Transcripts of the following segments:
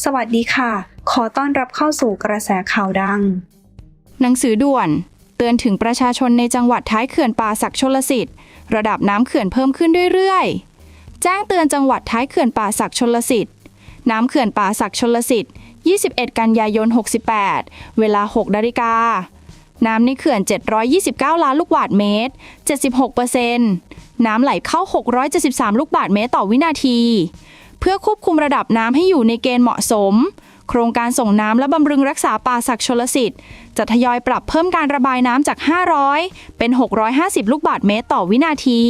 สวัสดีค่ะ ขอต้อนรับเข้าสู่กระแสข่าวดัง หนังสือด่วน เตือนถึงประชาชนในจังหวัดท้ายเขื่อนป่าศักชลสิทธิ์ ระดับน้ำเขื่อนเพิ่มขึ้นเรื่อยๆ แจ้งเตือนจังหวัดท้ายเขื่อนป่าศักชลสิทธิ์ น้ำเขื่อนป่าศักชลสิทธิ์ 21 กันยายน 68 เวลา6นาฬิกา น้ำในเขื่อน 729 ล้านลูกบาศก์เมตร 76%น้ำไหลเข้า 673 ลูกบาศก์เมตรต่อวินาที เพื่อควบคุมระดับน้ำให้อยู่ในเกณฑ์เหมาะสม โครงการส่งน้ำและบำรุงรักษาป่าศักดิ์ชลสิทธิ์ จะทยอยปรับเพิ่มการระบายน้ำจาก 500 เป็น 650 ลูกบาศก์เมตรต่อวินาที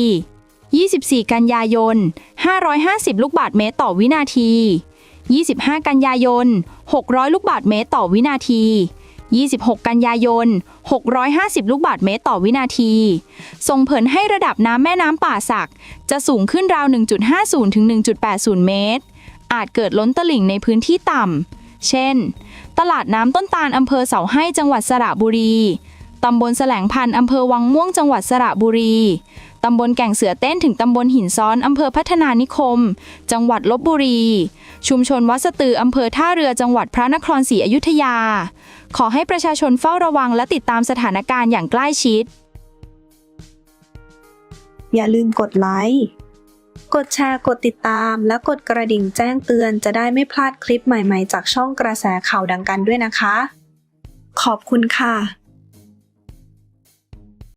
24 กันยายน 550 ลูกบาศก์เมตรต่อวินาที 25 กันยายน 600 ลูกบาศก์เมตรต่อวินาที 26 กันยายน 650 ลูกบาทเมตรต่อวินาที ส่งผลให้ระดับน้ำแม่น้ำป่าสัก จะสูงขึ้นราว 1.50 ถึง 1.80 เมตร อาจเกิดล้นตลิ่งในพื้นที่ต่ำ เช่น ตลาดน้ำต้นตาลอำเภอเสาให้จังหวัดสระบุรี ตำบลแสลงพันธ์อำเภอวังม่วงจังหวัดสระบุรี ตำบลแก่งเสือเต้นถึงตำบลหินซ้อนอำเภอพัฒนานิคม จังหวัดลบบุรี ชุมชนวัดสตืออำเภอท่าเรือจังหวัดพระนครศรีอยุธยา ขอให้ประชาชนเฝ้าระวังและติดตามสถานการณ์อย่างใกล้ชิด อย่าลืมกดไลค์ กดแชร์ กดติดตาม และกดกระดิ่งแจ้งเตือนจะได้ไม่พลาดคลิปใหม่ๆ จากช่องกระแสข่าวดังกันด้วยนะคะ ขอบคุณค่ะ